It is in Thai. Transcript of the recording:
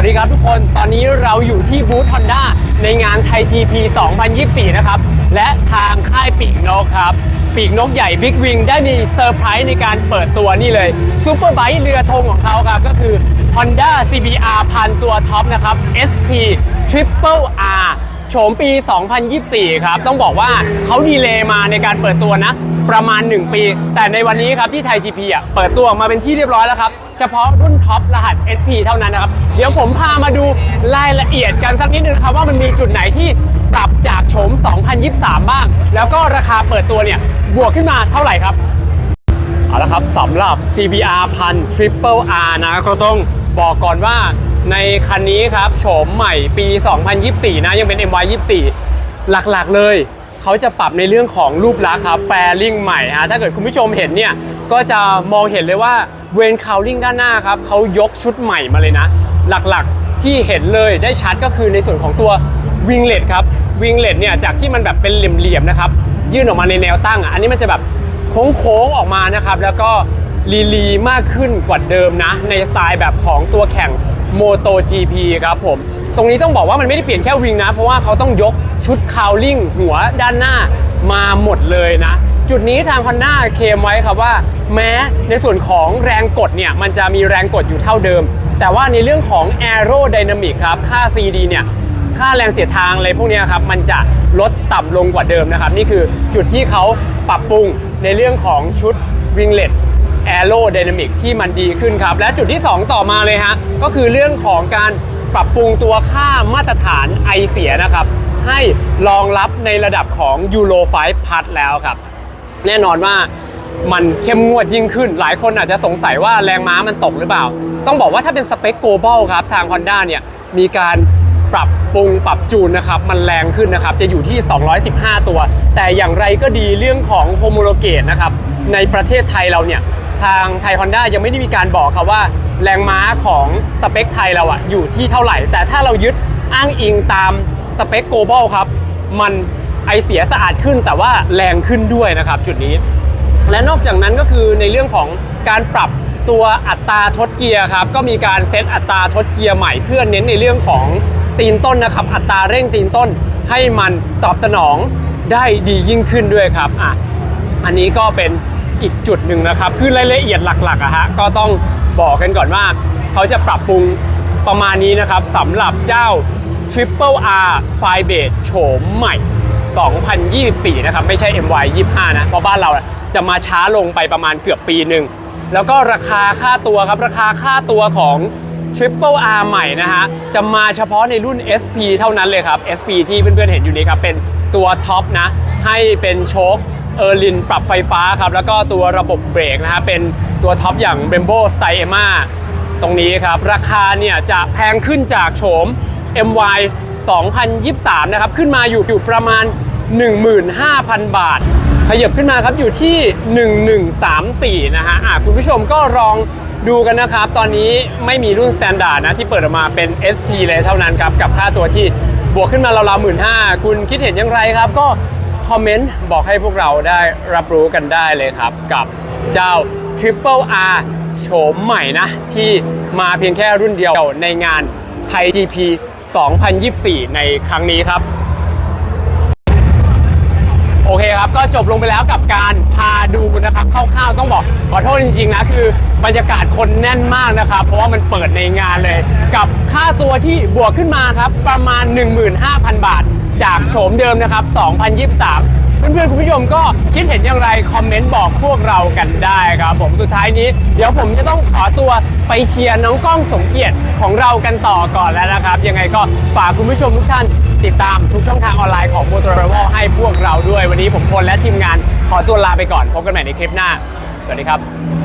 วัสดีครับทุกคน ตอนนี้เราอยู่ที่บูธ Honda ในงานไทย GP 2024 นะครับ และทางค่ายปีกนกครับ ปีกนกใหญ่ Big Wing ได้มีเซอร์ไพรส์ในการเปิดตัวนี่เลยซูเปอร์ไบค์เรือธงของเขาครับ ก็คือ Honda CBR พันตัวท็อปนะครับ SP Triple R โฉมปี 2024 ครับ ต้องบอกว่าเขาดีเลย์มาในการเปิดตัวนะ ประมาณ 1 ปี แต่ในวันนี้ครับที่ไทย GP อะเปิดตัวออกมาเป็นที่เรียบร้อยแล้วครับ เฉพาะรุ่นท็อปรหัส SP เท่านั้นนะครับ เดี๋ยวผมพามาดูรายละเอียดกันสักนิดนึงครับว่ามันมีจุดไหนที่ปรับจากโฉม 2023 บ้าง แล้วก็ราคาเปิดตัวเนี่ยบวกขึ้นมาเท่าไหร่ครับเอาละครับสำหรับ CBR พัน Triple R นะก็ต้องบอกก่อนว่า ในคันนี้ครับโฉมใหม่ปี 2024 นะ ยังเป็น MY 24 หลักๆเลยเขาจะปรับในเรื่องของรูปลักษณ์ครับแฟริ่งใหม่ฮะถ้าเกิดคุณผู้ชมเห็นเนี่ย ก็จะมองเห็นเลยว่าเวนคาวลิงด้านหน้าครับเขายกชุดใหม่มาเลยนะ หลักๆที่เห็นเลยได้ชัดก็คือในส่วนของตัววิงเล t ครับวิงเล t เนี่ยจากที่มันแบบเป็นเหลี่ยมๆนะครับยื่นออกมาในแนวตั้งอันนี้มันจะแบบโค้งๆออกมานะครับแล้วก็ลีลีมากขึ้นกว่าเดิมนะ ในสไตล์แบบของตัวแข่ง Moto GP ครับผม ตรงนี้ต้องบอกว่ามันไม่ได้เปลี่ยนแค่วิงนะ เพราะว่าเขาต้องยกชุดคาวลิ่งหัวด้านหน้ามาหมดเลยนะ จุดนี้ทาง Honda เคมไว้ครับว่า แม้ในส่วนของแรงกดเนี่ย มันจะมีแรงกดอยู่เท่าเดิม แต่ว่าในเรื่องของ Aerodynamic ครับ ค่า CD เนี่ยค่าแรงเสียดทางอะไรพวกนี้ครับ มันจะลดต่ำลงกว่าเดิมนะครับ นี่คือจุดที่เขาปรับปรุงในเรื่องของชุดวิงเล t แอโรไดนามิกที่มันดีขึ้นครับ และจุดที่ 2 ต่อมาเลยฮะ ก็คือเรื่องของการปรับปรุงตัวค่ามาตรฐานไอเสียนะครับ ให้รองรับในระดับของ Euro 5 Plus แล้วครับ แน่นอนว่ามันเข้มงวดยิ่งขึ้น หลายคนอาจจะสงสัยว่าแรงม้ามันตกหรือเปล่า ต้องบอกว่าถ้าเป็นสเปค global ครับ ทาง Honda เนี่ยมีการปรับปรุงปรับจูนนะครับมันแรงขึ้นนะครับจะอยู่ที่ 215 ตัว แต่อย่างไรก็ดีเรื่องของ homologate นะครับในประเทศไทยเราเนี่ย ทางไทย Honda ยังไม่ได้มีการบอกครับว่า แรงม้าของสเปคไทยเราอะอยู่ที่เท่าไหร่ แต่ถ้าเรายึดอ้างอิงตามสเปค global ครับ มันไอเสียสะอาดขึ้นแต่ว่าแรงขึ้นด้วยนะครับจุดนี้ และนอกจากนั้นก็คือในเรื่องของการปรับตัวอัตราทดเกียร์ครับก็มีการเซตอัตราทดเกียร์ใหม่เพื่อเน้นในเรื่องของตีนต้นนะครับ อัตราเร่งตีนต้นให้มันตอบสนองได้ดียิ่งขึ้นด้วยครับอะอันนี้ก็เป็น อีกจุดหนึ่งนะครับ คือรายละเอียดหลักๆอะฮะก็ต้องบอกกันก่อนว่า เขาจะปรับปรุงประมาณนี้นะครับสำหรับเจ้า Triple R f i b a t e โฉมใหม่ 2024 นะครับ ไม่ใช่ MY 25 นะ เพราะบ้านเราจะมาช้าลงไปประมาณเกือบปีหนึ่ง แล้วก็ราคาค่าตัวครับ ราคาค่าตัวของ Triple R ใหม่นะฮะ จะมาเฉพาะในรุ่น SP เท่านั้นเลยครับ SP ที่เพื่อนๆเห็นอยู่นี้ครับ เป็นตัวท็อปนะ ให้เป็นโชค เออร์ลินปรับไฟฟ้าครับ แล้วก็ตัวระบบเบรกนะฮะเป็นตัวท็อปอย่าง Brembo s t y l e m a ตรงนี้ครับ ราคาเนี่ยจะแพงขึ้นจากโฉม MY 2023 นะครับ ขึ้นมาอยู่อยู่ประมาณ 15,000 บาท ขยับขึ้นมาครับอยู่ที่ 1134 นะฮะอะคุณผู้ชมก็ลองดูกันนะครับ ตอนนี้ไม่มีรุ่นสแตนดาร์ดนะ ที่เปิดออกมาเป็น SP เลยเท่านั้นครับ กับค่าตัวที่บวกขึ้นมาราวๆหมื่นห้าคุณคิดเห็นอย่างไรครับ ก็ คอมเมนต์บอกให้พวกเราได้รับรู้กันได้เลยครับ กับเจ้า Triple R โฉมใหม่นะ ที่มาเพียงแค่รุ่นเดียวในงานไทย GP 2024 ในครั้งนี้ครับ โอเคครับก็จบลงไปแล้วกับการพาดูนะครับคร่าวๆต้องบอกขอโทษจริงๆนะคือบรรยากาศคนแน่นมากนะครับ เพราะว่ามันเปิดในงานเลย กับค่าตัวที่บวกขึ้นมาครับประมาณ 15,000 บาท จากโฉมเดิมนะครับ 2023 เพื่อนๆ คุณผู้ชมก็คิดเห็นอย่างไรคอมเมนต์บอกพวกเรากันได้ครับ ผมสุดท้ายนี้ เดี๋ยวผมจะต้องขอตัวไปเชียร์น้องก้องสมเกียรติของเรากันต่อก่อนแล้วนะครับ ยังไงก็ฝากคุณผู้ชมทุกท่านติดตามทุกช่องทางออนไลน์ของ m o t o r a v e l ให้พวกเราด้วยวันนี้ผมพลและทีมงานขอตัวลาไปก่อนพบกันใหม่ในคลิปหน้า สวัสดีครับ